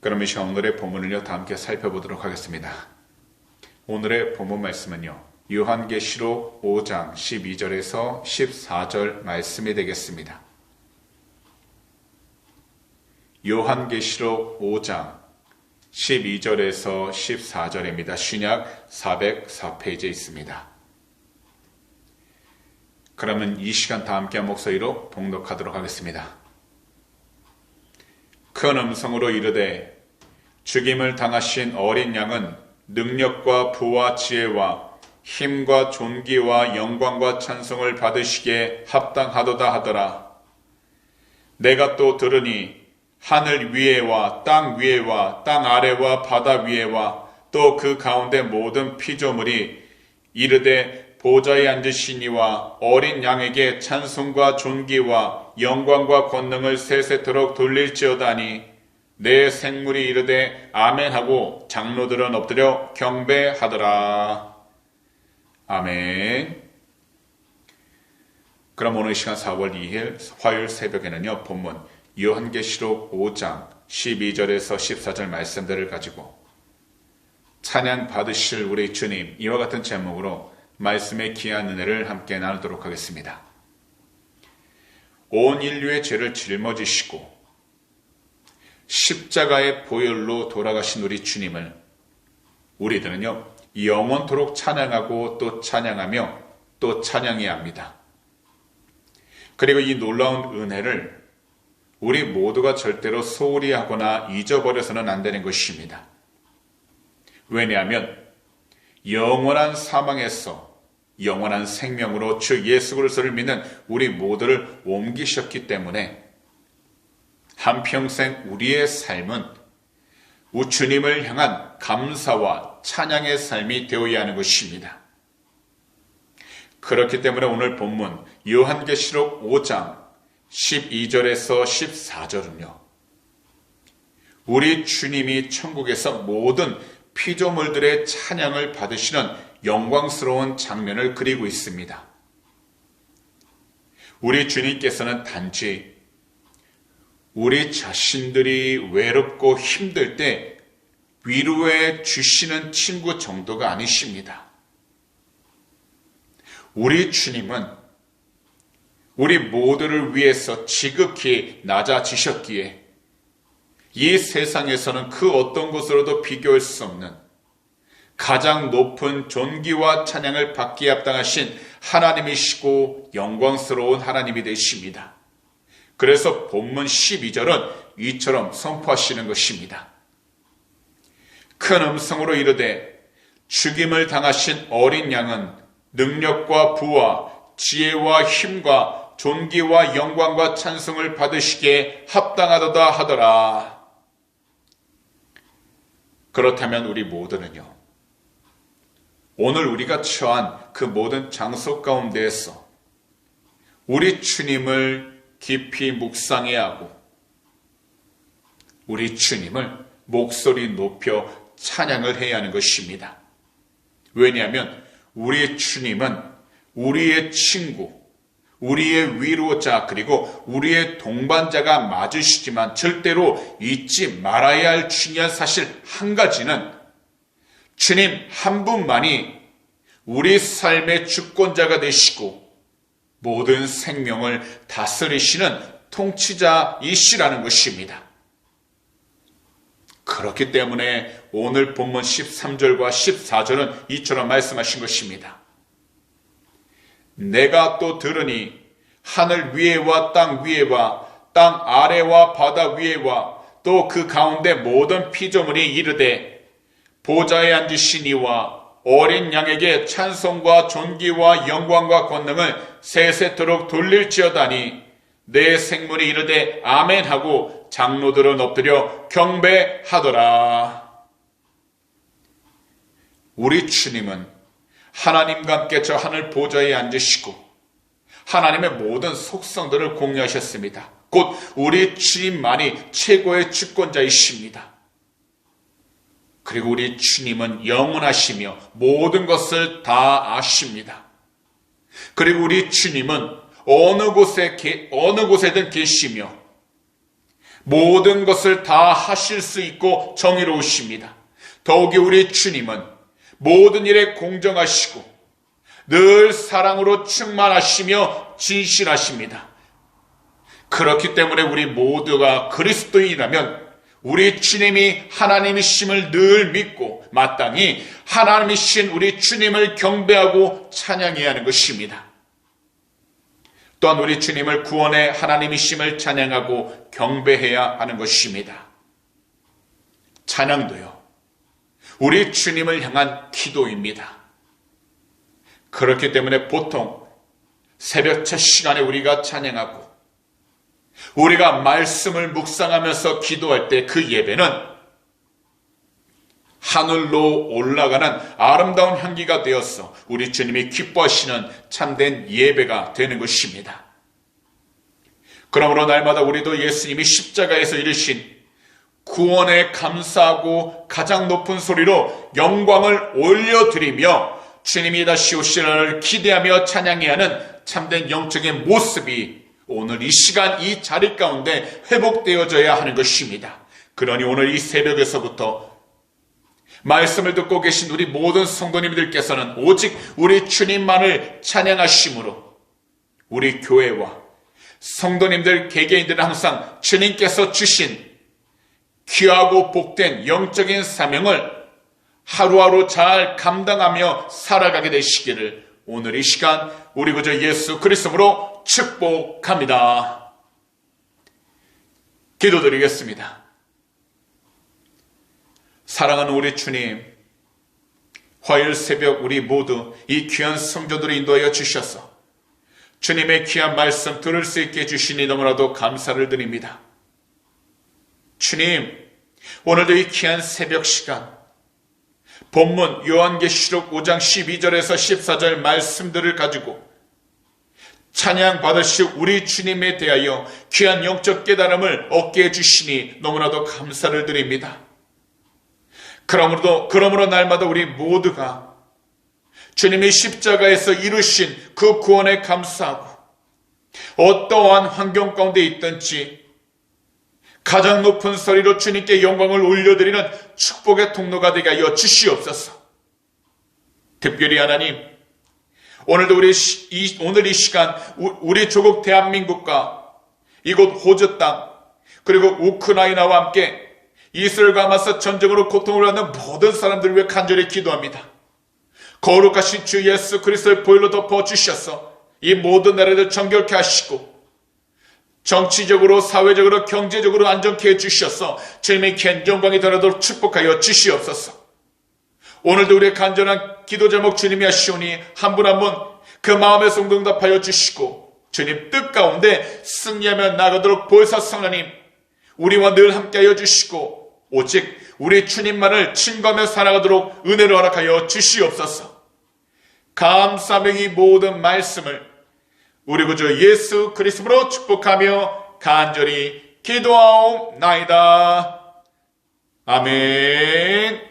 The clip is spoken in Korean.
그럼 이 시간 오늘의 본문을요, 다 함께 살펴보도록 하겠습니다. 오늘의 본문 말씀은요, 요한계시록 5장 12절에서 14절 말씀이 되겠습니다. 요한계시록 5장 12절에서 14절입니다. 신약 404페이지에 있습니다. 그러면 이 시간 다 함께 목소리로 봉독하도록 하겠습니다. 큰 음성으로 이르되 죽임을 당하신 어린 양은 능력과 부와 지혜와 힘과 존귀와 영광과 찬송을 받으시기에 합당하도다 하더라. 내가 또 들으니 하늘 위에와 땅 위에와 땅 아래와 바다 위에와 또 그 가운데 모든 피조물이 이르되 보좌에 앉으시니와 어린 양에게 찬송과 존귀와 영광과 권능을 세세토록 돌릴지어다니 내 생물이 이르되 아멘 하고 장로들은 엎드려 경배하더라. 아멘. 그럼 오늘 시간 4월 2일 화요일 새벽에는요, 본문 요한계시록 5장 12절에서 14절 말씀들을 가지고 찬양 받으실 우리 주님 이와 같은 제목으로 말씀의 귀한 은혜를 함께 나누도록 하겠습니다. 온 인류의 죄를 짊어지시고 십자가의 보혈로 돌아가신 우리 주님을 우리들은요 영원토록 찬양하고 또 찬양하며 또 찬양해야 합니다. 그리고 이 놀라운 은혜를 우리 모두가 절대로 소홀히 하거나 잊어버려서는 안 되는 것입니다. 왜냐하면 영원한 사망에서 영원한 생명으로 주 예수 그리스도를 믿는 우리 모두를 옮기셨기 때문에 한평생 우리의 삶은 우주님을 향한 감사와 찬양의 삶이 되어야 하는 것입니다. 그렇기 때문에 오늘 본문 요한계시록 5장 12절에서 14절은요. 우리 주님이 천국에서 모든 피조물들의 찬양을 받으시는 영광스러운 장면을 그리고 있습니다. 우리 주님께서는 단지 우리 자신들이 외롭고 힘들 때 위로해 주시는 친구 정도가 아니십니다. 우리 주님은 우리 모두를 위해서 지극히 낮아지셨기에 이 세상에서는 그 어떤 것으로도 비교할 수 없는 가장 높은 존귀와 찬양을 받기에 합당하신 하나님이시고 영광스러운 하나님이 되십니다. 그래서 본문 12절은 이처럼 선포하시는 것입니다. 큰 음성으로 이르되 죽임을 당하신 어린 양은 능력과 부와 지혜와 힘과 존귀와 영광과 찬송을 받으시기에 합당하도다 하더라. 그렇다면 우리 모두는요. 오늘 우리가 처한 그 모든 장소 가운데에서 우리 주님을 깊이 묵상해야 하고 우리 주님을 목소리 높여 찬양을 해야 하는 것입니다. 왜냐하면 우리 주님은 우리의 친구, 우리의 위로자 그리고 우리의 동반자가 맞으시지만 절대로 잊지 말아야 할 중요한 사실 한 가지는 주님 한 분만이 우리 삶의 주권자가 되시고 모든 생명을 다스리시는 통치자이시라는 것입니다. 그렇기 때문에 오늘 본문 13절과 14절은 이처럼 말씀하신 것입니다. 내가 또 들으니 하늘 위에와 땅 위에와 땅 아래와 바다 위에와 또 그 가운데 모든 피조물이 이르되 보좌에 앉으시니와 어린 양에게 찬송과 존귀와 영광과 권능을 세세토록 돌릴지어다니 내 생물이 이르되 아멘 하고 장로들은 엎드려 경배하더라. 우리 주님은 하나님과 함께 저 하늘 보좌에 앉으시고 하나님의 모든 속성들을 공유하셨습니다. 곧 우리 주님만이 최고의 주권자이십니다. 그리고 우리 주님은 영원하시며 모든 것을 다 아십니다. 그리고 우리 주님은 어느 곳에 어느 곳에든 계시며 모든 것을 다 하실 수 있고 정의로우십니다. 더욱이 우리 주님은 모든 일에 공정하시고 늘 사랑으로 충만하시며 진실하십니다. 그렇기 때문에 우리 모두가 그리스도인이라면 우리 주님이 하나님이심을 늘 믿고 마땅히 하나님이신 우리 주님을 경배하고 찬양해야 하는 것입니다. 또한 우리 주님을 구원의 하나님이심을 찬양하고 경배해야 하는 것입니다. 찬양도요. 우리 주님을 향한 기도입니다. 그렇기 때문에 보통 새벽 첫 시간에 우리가 찬양하고 우리가 말씀을 묵상하면서 기도할 때 그 예배는 하늘로 올라가는 아름다운 향기가 되어서 우리 주님이 기뻐하시는 참된 예배가 되는 것입니다. 그러므로 날마다 우리도 예수님이 십자가에서 이르신 구원에 감사하고 가장 높은 소리로 영광을 올려드리며 주님이 다시 오시는 기대하며 찬양해야 하는 참된 영적인 모습이 오늘 이 시간 이 자리 가운데 회복되어져야 하는 것입니다. 그러니 오늘 이 새벽에서부터 말씀을 듣고 계신 우리 모든 성도님들께서는 오직 우리 주님만을 찬양하심으로 우리 교회와 성도님들 개개인들은 항상 주님께서 주신 귀하고 복된 영적인 사명을 하루하루 잘 감당하며 살아가게 되시기를 오늘 이 시간 우리 구주 예수 그리스도로 축복합니다. 기도드리겠습니다. 사랑하는 우리 주님, 화요일 새벽 우리 모두 이 귀한 성도들을 인도하여 주셔서 주님의 귀한 말씀 들을 수 있게 해주시니 너무나도 감사를 드립니다. 주님, 오늘도 이 귀한 새벽 시간, 본문 요한계시록 5장 12절에서 14절 말씀들을 가지고 찬양 받으실 우리 주님에 대하여 귀한 영적 깨달음을 얻게 해주시니 너무나도 감사를 드립니다. 그러므로, 그러므로 날마다 우리 모두가 주님이 십자가에서 이루신 그 구원에 감사하고 어떠한 환경 가운데 있든지 가장 높은 소리로 주님께 영광을 올려드리는 축복의 통로가 되게 하여 주시옵소서. 특별히 하나님, 오늘도 우리 이, 오늘 이 시간 우리 조국 대한민국과 이곳 호주 땅 그리고 우크라이나와 함께 이스라엘과 맞서 전쟁으로 고통을 받는 모든 사람들을 위해 간절히 기도합니다. 거룩하신 주 예수 그리스도의 보혈로 덮어 주셔서 이 모든 나라를 정결케 하시고 정치적으로 사회적으로 경제적으로 안정케 해 주셔서 주님의 긴 영광이 더라도 축복하여 주시옵소서. 오늘도 우리의 간절한 기도 제목 주님이 하시오니 한 분 한 분 그 마음의 성동답하여 주시고 주님 뜻 가운데 승리하며 나가도록 보혜사 성하님 우리와 늘 함께하여 주시고 오직 우리 주님만을 친구하며 살아가도록 은혜를 허락하여 주시옵소서. 감사하며 이 모든 말씀을 우리 구주 예수 그리스도로 축복하며 간절히 기도하옵나이다. 아멘.